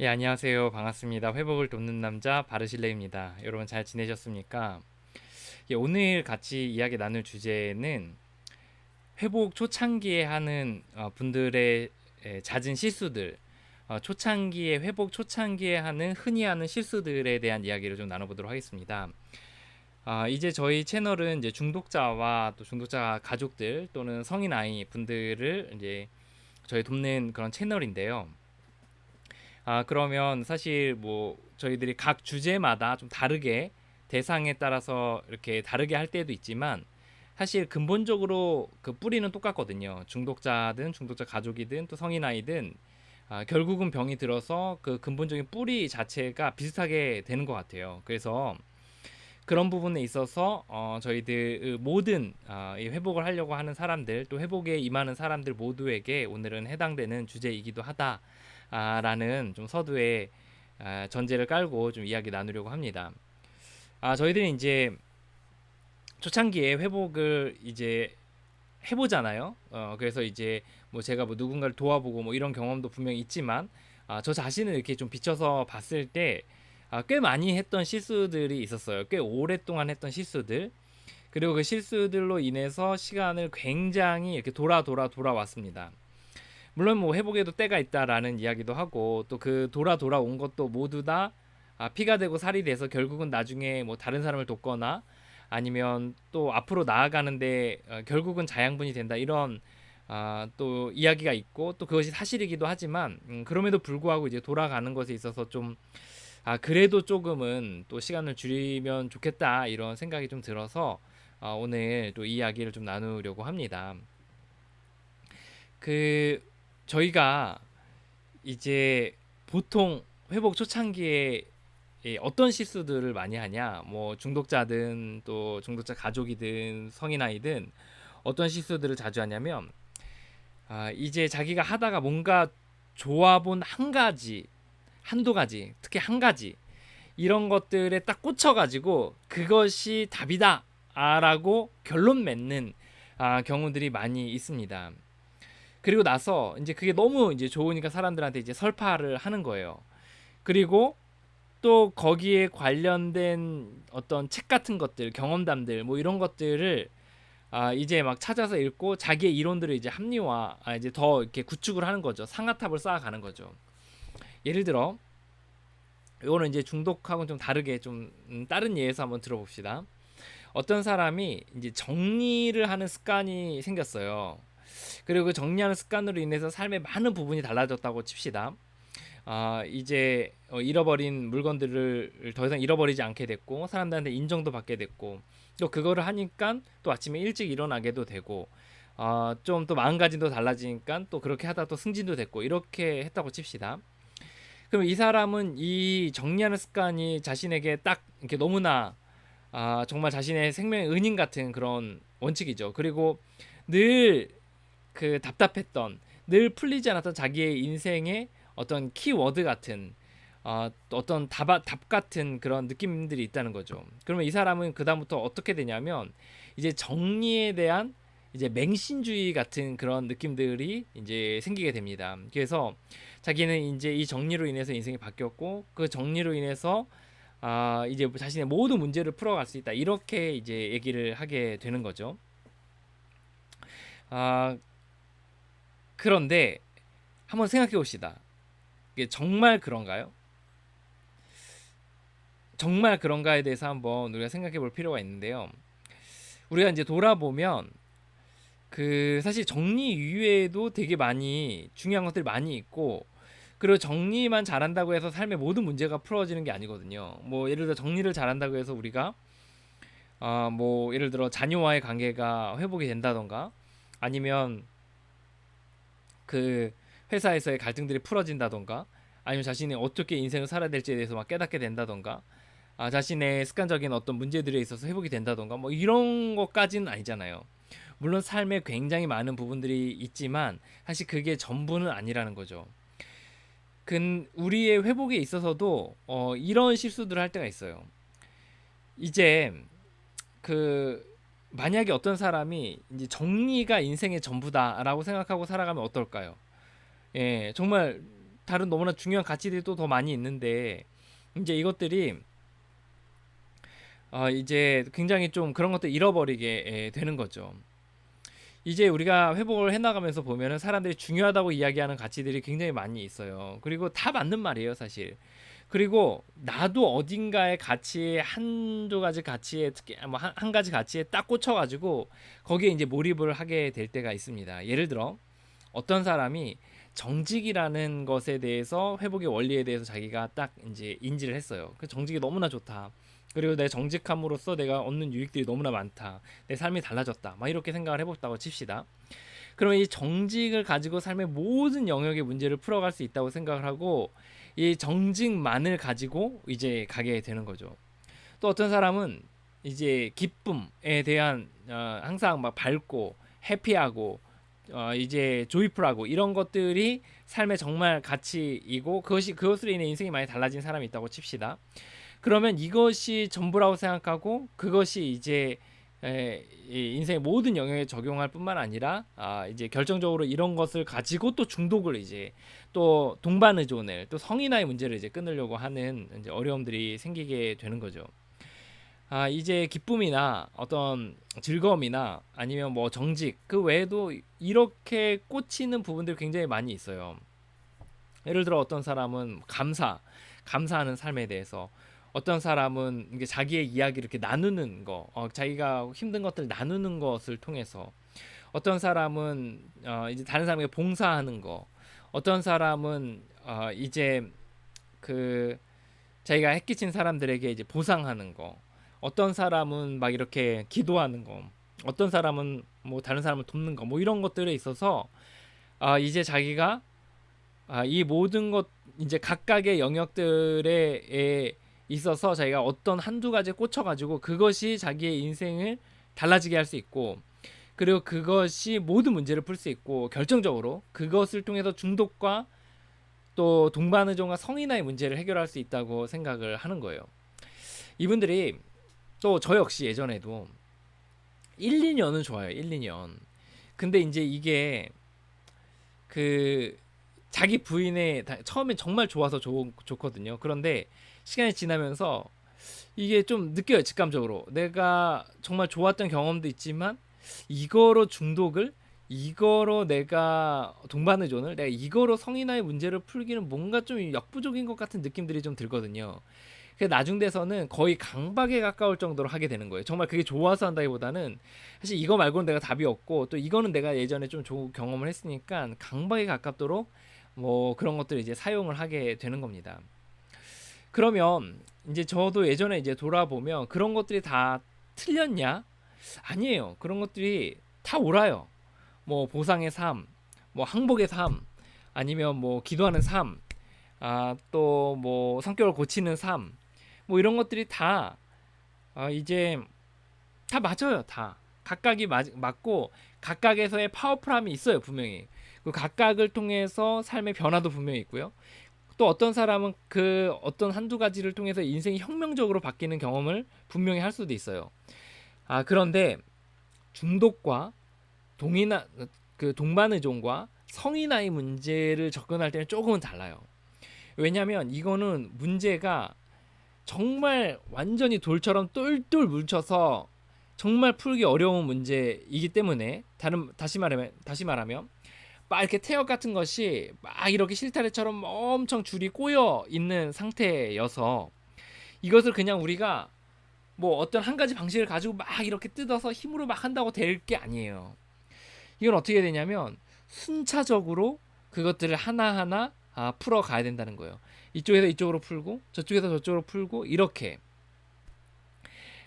예, 안녕하세요. 반갑습니다. 회복을 돕는 남자 바르실레입니다. 여러분 잘 지내셨습니까? 예, 오늘 같이 이야기 나눌 주제는 회복 초창기에 하는 어, 분들의 예, 잦은 실수들, 어, 초창기에 회복 초창기에 하는 흔히 하는 실수들에 대한 이야기를 좀 나눠보도록 하겠습니다. 아, 이제 저희 채널은 이제 중독자와 또 중독자 가족들 또는 성인 아이 분들을 이제 저희 돕는 그런 채널인데요. 아, 그러면 사실 뭐 저희들이 각 주제마다 좀 다르게 대상에 따라서 이렇게 다르게 할 때도 있지만 사실 근본적으로 그 뿌리는 똑같거든요. 중독자든 중독자 가족이든 또 성인 아이든 아, 결국은 병이 들어서 그 근본적인 뿌리 자체가 비슷하게 되는 것 같아요. 그래서 그런 부분에 있어서 어, 저희들 모든 어, 이 회복을 하려고 하는 사람들 또 회복에 임하는 사람들 모두에게 오늘은 해당되는 주제이기도 하다. 아, 라는 좀 서두에 아, 전제를 깔고 좀 이야기 나누려고 합니다. 아, 저희들이 이제 초창기에 회복을 이제 해보잖아요. 어, 그래서 이제 뭐 제가 뭐 누군가를 도와보고 뭐 이런 경험도 분명히 있지만 아, 저 자신을 이렇게 좀 비춰서 봤을 때 아, 꽤 많이 했던 실수들이 있었어요. 꽤 오랫동안 했던 실수들. 그리고 그 실수들로 인해서 시간을 굉장히 이렇게 돌아 돌아 돌아왔습니다. 물론 뭐 회복에도 때가 있다라는 이야기도 하고 또 그 돌아 돌아온 것도 모두 다 아, 피가 되고 살이 돼서 결국은 나중에 뭐 다른 사람을 돕거나 아니면 또 앞으로 나아가는데 어, 결국은 자양분이 된다 이런 아, 또 이야기가 있고 또 그것이 사실이기도 하지만 음, 그럼에도 불구하고 이제 돌아가는 것에 있어서 좀 아, 그래도 조금은 또 시간을 줄이면 좋겠다 이런 생각이 좀 들어서 아, 오늘 또 이야기를 좀 나누려고 합니다. 그 저희가 이제 보통 회복 초창기에 어떤 실수들을 많이 하냐, 뭐 중독자든 또 중독자 가족이든 성인 아이든 어떤 실수들을 자주 하냐면 아, 이제 자기가 하다가 뭔가 좋아본 한 가지, 한두 가지, 특히 한 가지 이런 것들에 딱 꽂혀가지고 그것이 답이다라고 결론 맺는 아, 경우들이 많이 있습니다. 그리고 나서 이제 그게 너무 이제 좋으니까 사람들한테 이제 설파를 하는 거예요. 그리고 또 거기에 관련된 어떤 책 같은 것들, 경험담들 뭐 이런 것들을 아 이제 막 찾아서 읽고 자기의 이론들을 이제 합리화, 아 이제 더 이렇게 구축을 하는 거죠. 상아탑을 쌓아가는 거죠. 예를 들어 이거는 이제 중독하고는 좀 다르게 좀 음, 다른 예에서 한번 들어봅시다. 어떤 사람이 이제 정리를 하는 습관이 생겼어요. 그리고 그 정리하는 습관으로 인해서 삶의 많은 부분이 달라졌다고 칩시다. 아, 이제 어, 잃어버린 물건들을 더 이상 잃어버리지 않게 됐고 사람들한테 인정도 받게 됐고 또 그거를 하니까 또 아침에 일찍 일어나게도 되고 어, 좀또 마음가짐도 달라지니까 또 그렇게 하다 또 승진도 됐고 이렇게 했다고 칩시다. 그럼 이 사람은 이 정리하는 습관이 자신에게 딱 이렇게 너무나 아, 정말 자신의 생명의 은인 같은 그런 원칙이죠. 그리고 늘 그 답답했던 늘 풀리지 않았던 자기의 인생의 어떤 키워드 같은 어, 어떤 답, 답 같은 그런 느낌들이 있다는 거죠. 그러면 이 사람은 그 다음부터 어떻게 되냐면 이제 정리에 대한 이제 맹신주의 같은 그런 느낌들이 이제 생기게 됩니다. 그래서 자기는 이제 이 정리로 인해서 인생이 바뀌었고 그 정리로 인해서 아 이제 자신의 모든 문제를 풀어갈 수 있다 이렇게 이제 얘기를 하게 되는 거죠. 아 그런데 한번 생각해 봅시다. 이게 정말 그런가요? 정말 그런가에 대해서 한번 우리가 생각해 볼 필요가 있는데요. 우리가 이제 돌아보면 그 사실 정리 이외에도 되게 많이 중요한 것들이 많이 있고 그리고 정리만 잘한다고 해서 삶의 모든 문제가 풀어지는 게 아니거든요. 뭐 예를 들어 정리를 잘한다고 해서 우리가 아뭐 예를 들어 자녀와의 관계가 회복이 된다던가 아니면 그 회사에서의 갈등들이 풀어진다던가 아니면 자신이 어떻게 인생을 살아야 될지에 대해서 막 깨닫게 된다던가 아, 자신의 습관적인 어떤 문제들에 있어서 회복이 된다던가 뭐 이런 것까지는 아니잖아요. 물론 삶에 굉장히 많은 부분들이 있지만 사실 그게 전부는 아니라는 거죠. 근 우리의 회복에 있어서도 어, 이런 실수들을 할 때가 있어요. 이제 그 만약에 어떤 사람이 이제 정리가 인생의 전부다라고 생각하고 살아가면 어떨까요? 예, 정말 다른 너무나 중요한 가치들이 또 더 많이 있는데 이제 이것들이 어 이제 굉장히 좀 그런 것들 잃어버리게 예, 되는 거죠. 이제 우리가 회복을 해 나가면서 보면은 사람들이 중요하다고 이야기하는 가치들이 굉장히 많이 있어요. 그리고 다 맞는 말이에요, 사실. 그리고 나도 어딘가의 가치에 한두 가지 가치에 특히 뭐한 한 가지 가치에 딱 꽂혀 가지고 거기에 이제 몰입을 하게 될 때가 있습니다. 예를 들어 어떤 사람이 정직이라는 것에 대해서 회복의 원리에 대해서 자기가 딱 이제 인지를 했어요. 그 정직이 너무나 좋다. 그리고 내 정직함으로써 내가 얻는 유익들이 너무나 많다. 내 삶이 달라졌다. 막 이렇게 생각을 해봤다고 칩시다. 그러면 이 정직을 가지고 삶의 모든 영역의 문제를 풀어갈 수 있다고 생각을 하고 이 정직만을 가지고 이제 가게 되는 거죠. 또 어떤 사람은 이제 기쁨에 대한 어, 항상 막 밝고 해피하고 어, 이제 조이풀하고 이런 것들이 삶의 정말 가치이고 그것이 그것으로 인해 인생이 많이 달라진 사람이 있다고 칩시다. 그러면 이것이 전부라고 생각하고 그것이 이제 에, 인생의 모든 영역에 적용할 뿐만 아니라 아, 이제 결정적으로 이런 것을 가지고 또 중독을 이제 또 동반 의존을 또 성인화의 문제를 이제 끊으려고 하는 이제 어려움들이 생기게 되는 거죠. 아, 이제 기쁨이나 어떤 즐거움이나 아니면 뭐 정직 그 외에도 이렇게 꽂히는 부분들 굉장히 많이 있어요. 예를 들어 어떤 사람은 감사, 감사하는 삶에 대해서 어떤 사람은 이게 자기의 이야기를 이렇게 나누는 거, 어, 자기가 힘든 것들 나누는 것을 통해서 어떤 사람은 어, 이제 다른 사람에게 봉사하는 거, 어떤 사람은 어, 이제 그 자기가 해끼친 사람들에게 이제 보상하는 거, 어떤 사람은 막 이렇게 기도하는 거, 어떤 사람은 뭐 다른 사람을 돕는 거, 뭐 이런 것들에 있어서 아 이제 자기가 아, 이 모든 것 이제 각각의 영역들에 있어서 자기가 어떤 한두 가지에 꽂혀가지고 그것이 자기의 인생을 달라지게 할 수 있고 그리고 그것이 모든 문제를 풀 수 있고 결정적으로 그것을 통해서 중독과 또 동반의존과 성인화의 문제를 해결할 수 있다고 생각을 하는 거예요. 이분들이 또 저 역시 예전에도 1, 2년은 좋아요. 1, 2년. 근데 이제 이게 그 자기 부인의 처음엔 정말 좋아서 좋, 좋거든요. 그런데 시간이 지나면서 이게 좀 느껴요 직감적으로 내가 정말 좋았던 경험도 있지만 이거로 중독을 이거로 내가 동반의 존을 내가 이거로 성인화의 문제를 풀기는 뭔가 좀 역부족인 것 같은 느낌들이 좀 들거든요. 그 나중 돼서는 거의 강박에 가까울 정도로 하게 되는 거예요. 정말 그게 좋아서 한다기보다는 사실 이거 말고는 내가 답이 없고 또 이거는 내가 예전에 좀 좋은 경험을 했으니까 강박에 가깝도록 뭐 그런 것들을 이제 사용을 하게 되는 겁니다. 그러면 이제 저도 예전에 이제 돌아보면 그런 것들이 다 틀렸냐? 아니에요. 그런 것들이 다 옳아요. 뭐 보상의 삶, 뭐 항복의 삶, 아니면 뭐 기도하는 삶, 아, 또 뭐 성격을 고치는 삶, 뭐 이런 것들이 다 아, 이제 다 맞아요. 다 각각이 맞, 맞고 각각에서의 파워풀함이 있어요. 분명히 그 각각을 통해서 삶의 변화도 분명히 있고요. 또 어떤 사람은 그 어떤 한두 가지를 통해서 인생이 혁명적으로 바뀌는 경험을 분명히 할 수도 있어요. 아 그런데 중독과 동이나 그 동반 의존과 성인아이 문제를 접근할 때는 조금은 달라요. 왜냐하면 이거는 문제가 정말 완전히 돌처럼 똘똘 뭉쳐서 정말 풀기 어려운 문제이기 때문에 다른 다시 말하면 다시 말하면 막 이렇게 태엽 같은 것이 막 이렇게 실타래처럼 엄청 줄이 꼬여 있는 상태여서 이것을 그냥 우리가 뭐 어떤 한 가지 방식을 가지고 막 이렇게 뜯어서 힘으로 막 한다고 될 게 아니에요. 이건 어떻게 되냐면 순차적으로 그것들을 하나하나 아, 풀어 가야 된다는 거예요. 이쪽에서 이쪽으로 풀고 저쪽에서 저쪽으로 풀고 이렇게.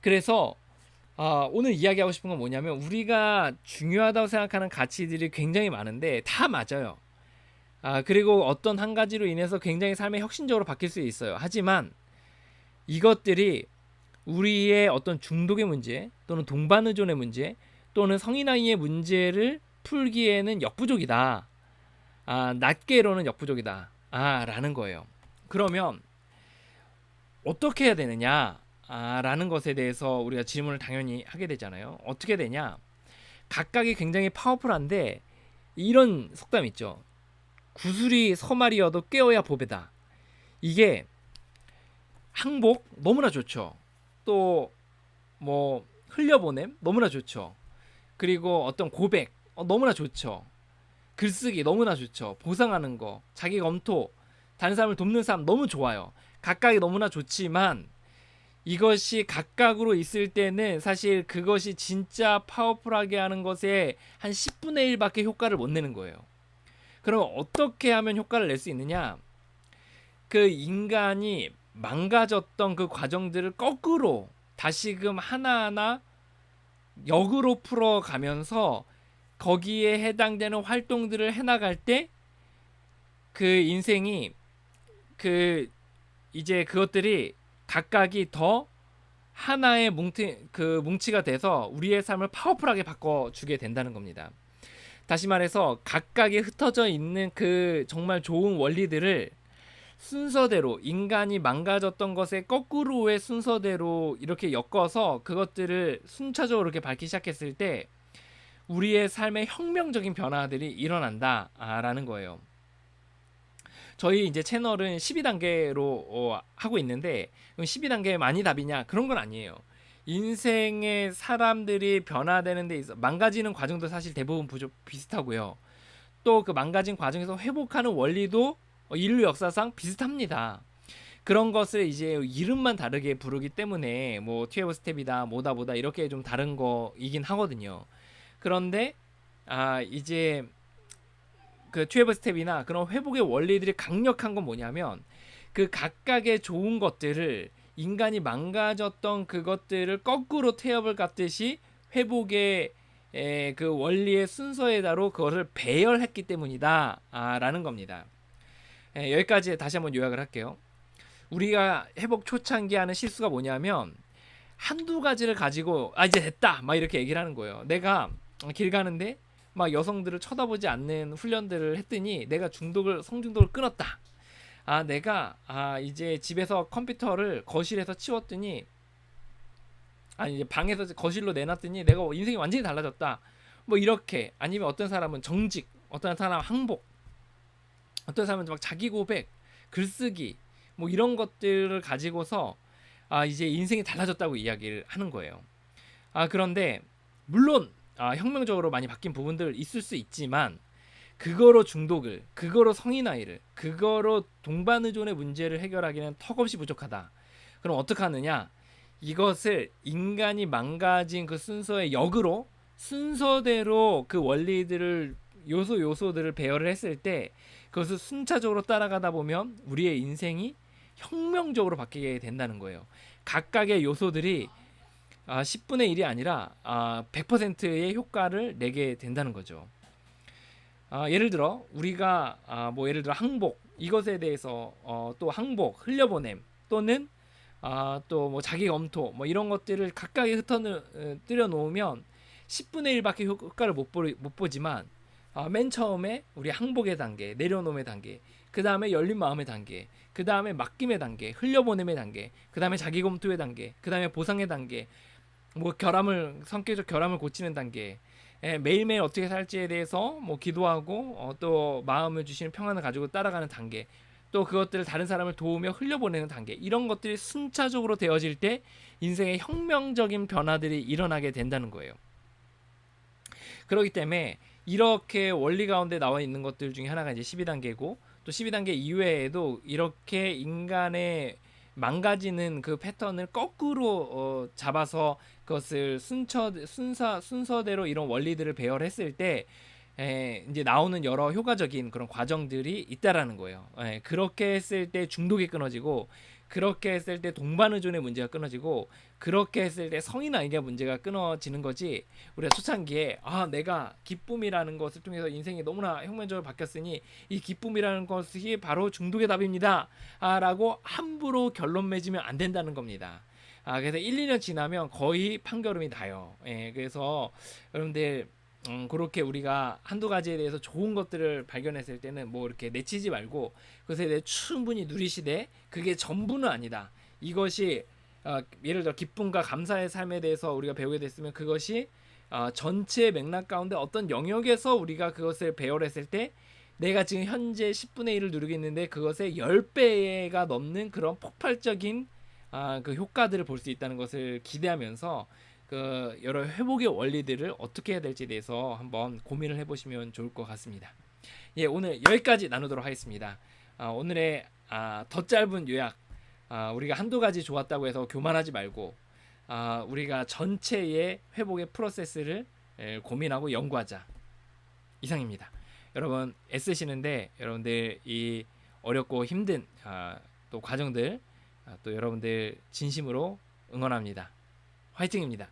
그래서 아, 오늘 이야기하고 싶은 건 뭐냐면 우리가 중요하다고 생각하는 가치들이 굉장히 많은데 다 맞아요. 아, 그리고 어떤 한 가지로 인해서 굉장히 삶의 혁신적으로 바뀔 수 있어요. 하지만 이것들이 우리의 어떤 중독의 문제 또는 동반 의존의 문제 또는 성인 아이의 문제를 풀기에는 역부족이다. 아, 낮게로는 역부족이다. 아, 라는 거예요. 그러면 어떻게 해야 되느냐? 아, 라는 것에 대해서 우리가 질문을 당연히 하게 되잖아요. 어떻게 되냐? 각각이 굉장히 파워풀한데 이런 속담 있죠. 구슬이 서말이어도 깨어야 보배다. 이게 항복 너무나 좋죠. 또 뭐 흘려보냄 너무나 좋죠. 그리고 어떤 고백 어, 너무나 좋죠. 글쓰기 너무나 좋죠. 보상하는 거, 자기 검토, 다른 사람을 돕는 사람 너무 좋아요. 각각이 너무나 좋지만 이것이 각각으로 있을 때는 사실 그것이 진짜 파워풀하게 하는 것에 한 10분의 1밖에 효과를 못 내는 거예요. 그럼 어떻게 하면 효과를 낼 수 있느냐? 그 인간이 망가졌던 그 과정들을 거꾸로 다시금 하나하나 역으로 풀어가면서 거기에 해당되는 활동들을 해나갈 때 그 인생이 그 이제 그것들이 각각이 더 하나의 뭉치 그 뭉치가 돼서 우리의 삶을 파워풀하게 바꿔 주게 된다는 겁니다. 다시 말해서 각각이 흩어져 있는 그 정말 좋은 원리들을 순서대로 인간이 망가졌던 것의 거꾸로의 순서대로 이렇게 엮어서 그것들을 순차적으로 이렇게 밝기 시작했을 때 우리의 삶에 혁명적인 변화들이 일어난다라는 거예요. 저희 이제 채널은 12단계로 어, 하고 있는데 12단계 많이 답이냐 그런 건 아니에요. 인생의 사람들이 변화되는 데 있어 망가지는 과정도 사실 대부분 부족 비슷하고요. 또 그 망가진 과정에서 회복하는 원리도 어, 인류 역사상 비슷합니다. 그런 것을 이제 이름만 다르게 부르기 때문에 뭐 트웨브 스텝이다 뭐다 뭐다 이렇게 좀 다른 거이긴 하거든요. 그런데 아 이제 그 트웨브 스텝이나 그런 회복의 원리들이 강력한 건 뭐냐면 그 각각의 좋은 것들을 인간이 망가졌던 그것들을 거꾸로 태엽을 갖듯이 회복의 에, 그 원리의 순서에 따로 그것을 배열했기 때문이다 아, 라는 겁니다. 에, 여기까지 다시 한번 요약을 할게요. 우리가 회복 초창기 하는 실수가 뭐냐면 한두 가지를 가지고 아 이제 됐다 막 이렇게 얘기를 하는 거예요. 내가 길 가는데 막 여성들을 쳐다보지 않는 훈련들을 했더니 내가 중독을 성중독을 끊었다. 아 내가 아 이제 집에서 컴퓨터를 거실에서 치웠더니 아 이제 방에서 거실로 내놨더니 내가 인생이 완전히 달라졌다. 뭐 이렇게 아니면 어떤 사람은 정직, 어떤 사람은 항복, 어떤 사람은 막 자기 고백, 글쓰기 뭐 이런 것들을 가지고서 아 이제 인생이 달라졌다고 이야기를 하는 거예요. 아 그런데 물론 아, 혁명적으로 많이 바뀐 부분들 있을 수 있지만 그거로 중독을, 그거로 성인 아이를, 그거로 동반 의존의 문제를 해결하기는 턱없이 부족하다. 그럼 어떻게 하느냐? 이것을 인간이 망가진 그 순서의 역으로 순서대로 그 원리들을 요소 요소들을 배열을 했을 때 그것을 순차적으로 따라가다 보면 우리의 인생이 혁명적으로 바뀌게 된다는 거예요. 각각의 요소들이 아, 10분의 1이 아니라 아, 100%의 효과를 내게 된다는 거죠. 아, 예를 들어 우리가 아, 뭐 예를 들어 항복 이것에 대해서 어, 또 항복 흘려보냄 또는 아, 또뭐 자기 검토 뭐 이런 것들을 각각의 흩어뜨려 놓으면 10분의 1밖에 효과를 못, 보, 못 보지만 아, 맨 처음에 우리 항복의 단계 내려놓음의 단계 그 다음에 열린 마음의 단계 그 다음에 맡김의 단계 흘려보냄의 단계 그 다음에 자기 검토의 단계 그 다음에 보상의 단계 뭐 결함을 성격적 결함을 고치는 단계. 예, 매일매일 어떻게 살지에 대해서 뭐 기도하고 어, 또 마음을 주시는 평안을 가지고 따라가는 단계. 또 그것들을 다른 사람을 도우며 흘려보내는 단계. 이런 것들이 순차적으로 되어질 때 인생의 혁명적인 변화들이 일어나게 된다는 거예요. 그렇기 때문에 이렇게 원리 가운데 나와 있는 것들 중에 하나가 이제 12단계고 또 12단계 이외에도 이렇게 인간의 망가지는 그 패턴을 거꾸로 어, 잡아서 그것을 순처 순서 순서대로 이런 원리들을 배열했을 때 에, 이제 나오는 여러 효과적인 그런 과정들이 있다라는 거예요. 에, 그렇게 했을 때 중독이 끊어지고 그렇게 했을 때 동반 의존의 문제가 끊어지고 그렇게 했을 때 성인 아이가 문제가 끊어지는 거지 우리가 초창기에 아 내가 기쁨이라는 것을 통해서 인생이 너무나 혁명적으로 바뀌었으니 이 기쁨이라는 것이 바로 중독의 답입니다. 아 라고 함부로 결론 맺으면 안 된다는 겁니다. 아 그래서 1, 2년 지나면 거의 판결음이 나요. 예 그래서 여러분들 음, 그렇게 우리가 한두 가지에 대해서 좋은 것들을 발견했을 때는 뭐 이렇게 내치지 말고 그것에 대해 충분히 누리시되 그게 전부는 아니다. 이것이 어, 예를 들어 기쁨과 감사의 삶에 대해서 우리가 배우게 됐으면 그것이 어, 전체 맥락 가운데 어떤 영역에서 우리가 그것을 배열했을 때 내가 지금 현재 10분의 1을 누리고 있는데 그것의 10배가 넘는 그런 폭발적인 아, 그 효과들을 볼 수 있다는 것을 기대하면서 그 여러 회복의 원리들을 어떻게 해야 될지에 대해서 한번 고민을 해보시면 좋을 것 같습니다. 예, 오늘 여기까지 나누도록 하겠습니다. 아, 오늘의 아, 더 짧은 요약. 아, 우리가 한두 가지 좋았다고 해서 교만하지 말고 아, 우리가 전체의 회복의 프로세스를 에, 고민하고 연구하자. 이상입니다. 여러분 애쓰시는데 여러분들 이 어렵고 힘든 아, 또 과정들 아, 또 여러분들 진심으로 응원합니다. 화이팅입니다.